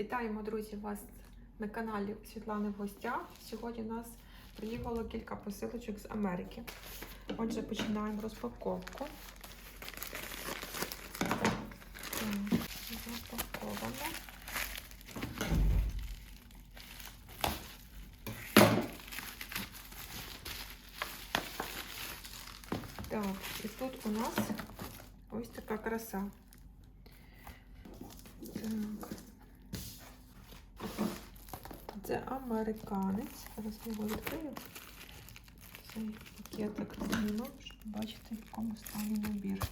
Вітаємо, друзі, вас на каналі Світлани в гостях. Сьогодні у нас приїхало кілька посилочок з Америки. Отже, починаємо розпаковку. Так, Так, і тут у нас ось така краса. Так. Це американець. Зараз я його відкрию. Цей пакетик зніму, щоб бачити, в якому стані набір.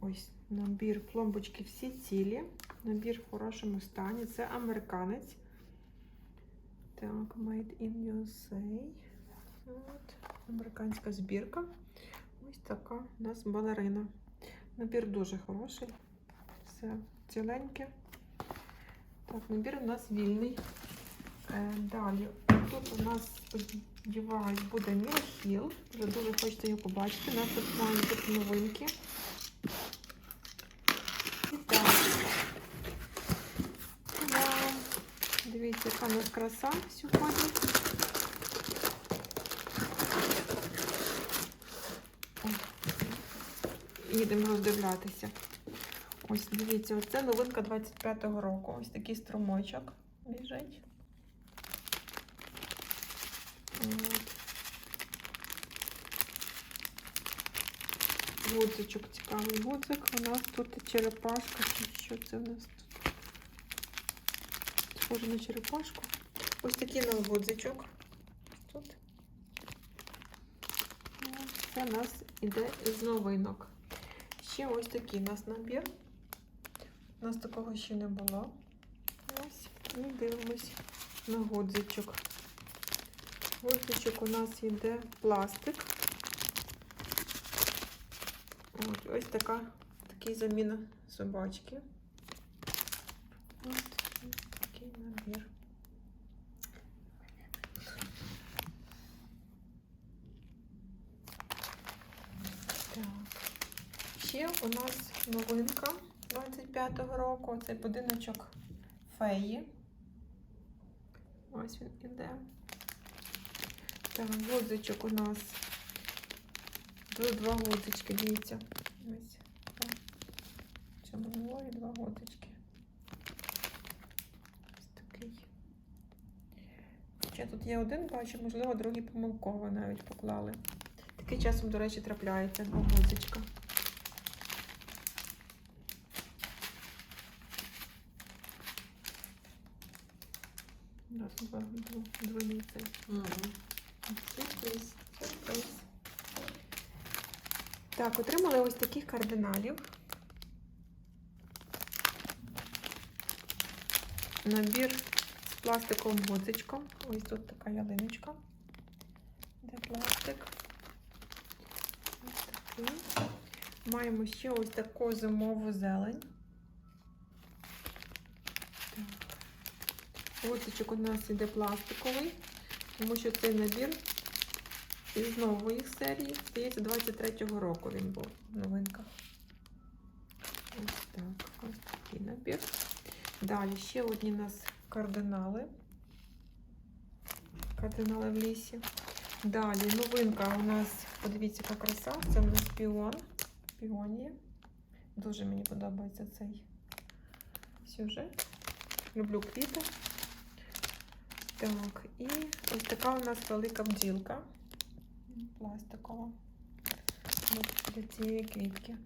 Ось набір пломбочки всі цілі. Набір в хорошому стані. Це американець. Так, Made in USA. От, американська збірка. Ось така у нас балерина. Набір дуже хороший. Все ціленьке. Так, набір у нас вільний. Е, далі, тут у нас, сподіваюсь, буде Мілхіл. Вже дуже хочеться його побачити. У нас тут мають тут новинки. І так. Дивіться, яка у нас краса сьогодні. Їдемо роздивлятися. Ось дивіться, оце новинка 25-го року. Ось такий струмочок біжить. Гудзичок цікавий гудзик. У нас тут черепашка. Що це у нас тут? Схоже на черепашку. Ось такий нам гудзичок. Тут. Це у нас іде з новинок. Ще ось такий у нас набір. У нас такого ще не було. Ось, і дивимось на гудзичок. Гудзичок у нас йде пластик. Ось, ось така, такий заміна собачки. Ось такий набір. Так. Ще у нас новинка 25-го року. Цей будиночок феї. Ось він іде. Так, гудзичок у нас. Тут два гудзички, дивіться. Ось. В цьому наборі два гудзички. Ось такий. Ще тут є один, бачу, можливо, другий помилково навіть поклали. Такий часом, до речі, трапляється два гудзичка. У нас двойний цей. Сюрприз. Сюрприз. Так, отримали ось таких кардиналів. Набір з пластиковим гудзичком. Ось тут така ялиночка. Де пластик. Ось такий. Маємо ще ось таку зимову зелень. Гудзичок у нас іде пластиковий, тому що цей набір із нової серії. Здається, 23-го року він був в новинках. Ось так, ось такий набір. Далі ще одні у нас кардинали. Кардинали в лісі. Далі новинка у нас, подивіться, яка краса. Це у нас піон. Піонія. Дуже мені подобається цей сюжет. Люблю квіти. Так, і ось така у нас велика бджілка. Пластикова. Для цієї квітки.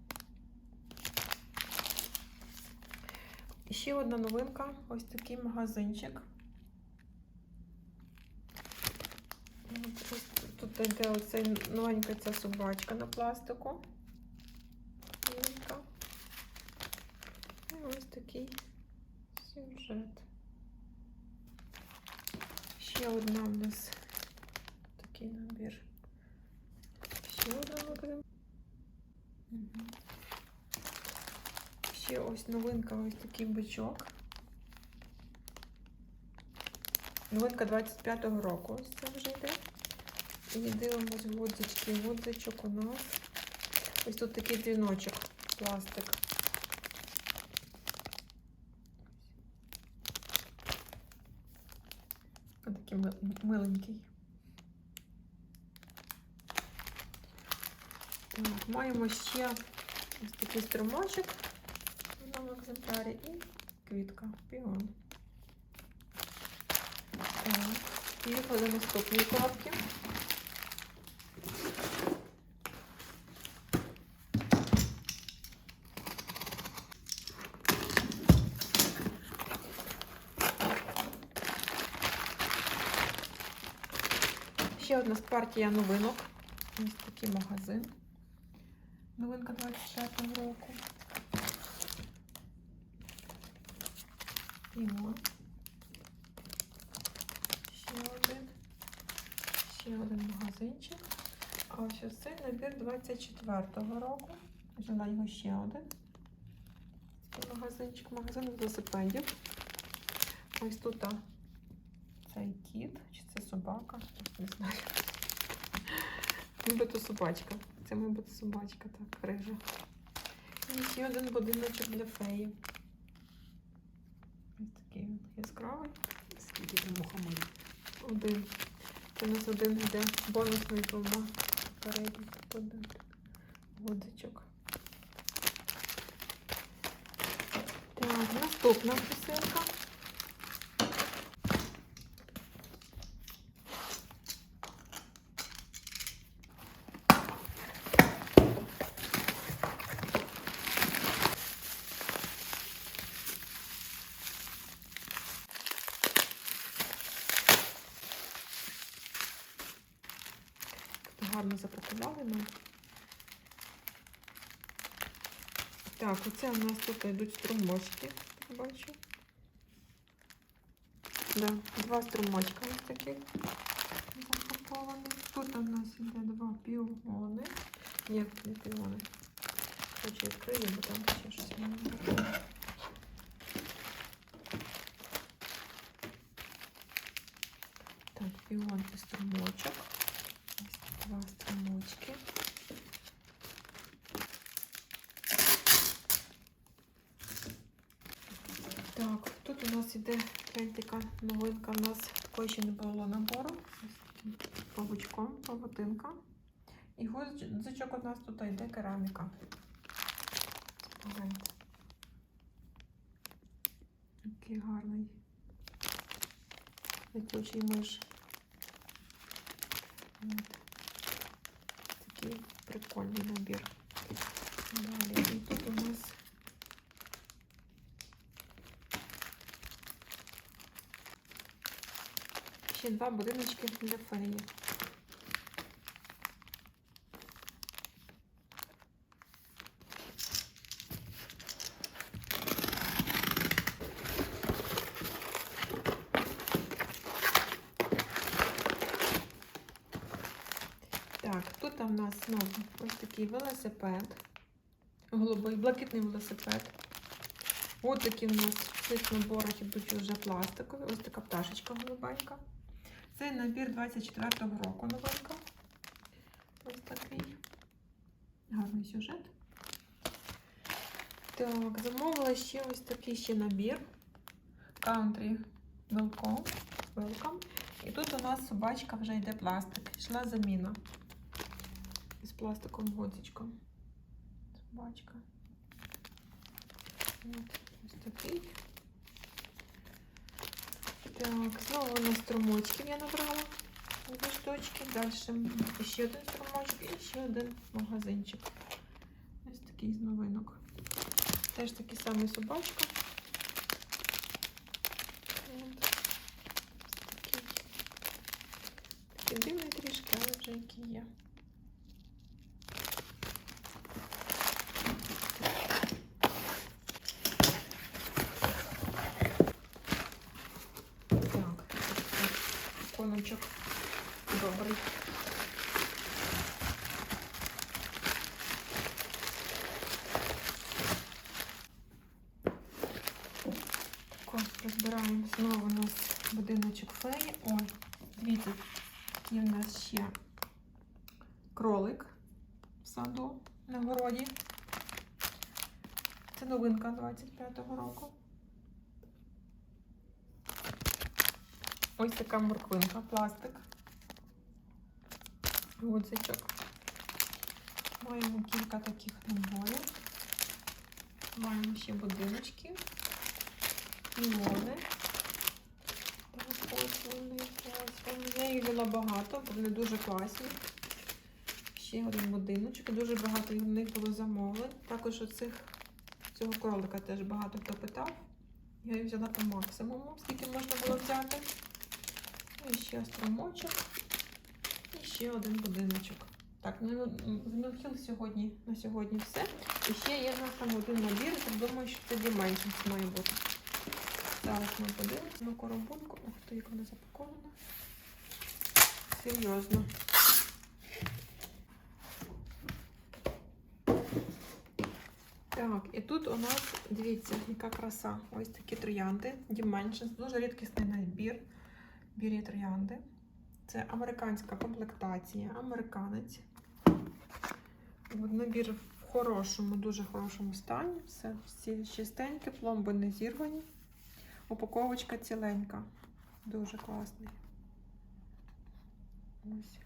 І ще одна новинка. Ось такий магазинчик. Ось Тут йде оцей новенька ця собачка на пластику. І ось такий сюжет. Ще одна у нас такий набір. Ще ось новинка, ось такий бичок. Новинка 25-го року з це вже йде. І дивимось гудзички. Гудзичок у нас. Ось тут такий дзвіночок, пластик. Ось такий миленький. Маємо ще ось такий струмочок в одному екземплярі і квітка, піон. Так, поїхали до наступної коробки. Ще одна з партія новинок. Ось такий магазин. Новинка 25 року. Піон. Ще один. Ще один магазинчик. А ось ось цей набір 24-го року. Взяла його ще один. Такий магазинчик, магазин велосипедів. Ось тут а, цей кіт, чи це собака, не знаю. Нібито собачка. Це, мабуть, собачка, так, рижа. І ще один будиночок для феї. Ось такий він яскравий. Скільки там мухоморів? Один. Це у нас один йде бонусний двома. Передній один годичок. Так, наступна посилка. Гарно запакували нам. Так, оце у нас тут йдуть струмочки, я бачу. Да, два струмочка ось таких запаковані. Тут у нас іде два піони. Ні, не піони. Хочу відкрию, бо там ще щось не було. Так, піон і струмочок. Ось два струмочки. Так, нас іде така новинка. У нас такої ще не було набору. Ось павучком, павутинка. І гудзичок у нас тут йде кераміка. Погляньте. Який гарний летючий миш. Такий прикольний набір. Далі. І тут у нас ще два будиночки для феї. Так, тут у нас знову ось такий велосипед. Голубий, блакитний велосипед. Ось такі у нас цих наборах ідуть вже пластикові. Ось така пташечка голубенька. Це набір 24-го року новинка. Ось такий. Гарний сюжет. Так, замовила ще ось такий ще набір. Country Welcome. Welcome. І тут у нас собачка вже йде пластик. Йшла заміна. Із пластиковим годзичком. Собачка. Ось такий. Так, знову у нас струмочків я набрала. Дві штучки. Далі ще один струмочок і ще один магазинчик. Ось такий з новинок. Теж такий самий собачка. Такий. Такий дивний трішки, але вже який є. Так, коночок добрий. Розбираємо знову у нас будиночок феї. Ой, дивіться, який у нас ще кролик в саду на городі. Це новинка 25-го року. Ось така морквинка, пластик. Гудзичок. Маємо кілька таких наборів. Маємо ще будиночки. Ось. Я їх взяла багато, вони дуже класні. Ще один будиночок. Дуже багато в них було замовлень. Також оцих цього кролика теж багато хто питав. Я їх взяла по максимуму, скільки можна було взяти. Ну, ще стромочок. І ще один будиночок. Так, ну з Мілхіл сьогодні на сьогодні все. І ще є в нас там один набір, я думаю, що це Dimensions має бути. Зараз ми подивимося на коробунку. Ух ти, як вона запакована. Серйозно. Так, і тут у нас, дивіться, яка краса. Ось такі троянди. Dimensions. Дуже рідкісний набір. Бірі троянди. Це американська комплектація, американець. Набір в хорошому, дуже хорошому стані. Все всі чистенькі, пломби не зірвані. Упаковочка ціленька. Дуже класний. Ось.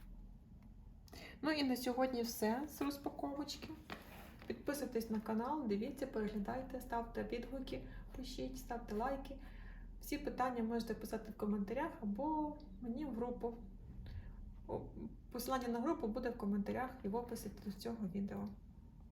Ну і на сьогодні все з розпаковочки. Підписуйтесь на канал, дивіться, переглядайте, ставте відгуки, пишіть, ставте лайки. Всі питання можете писати в коментарях або мені в групу. Посилання на групу буде в коментарях і в описі до цього відео.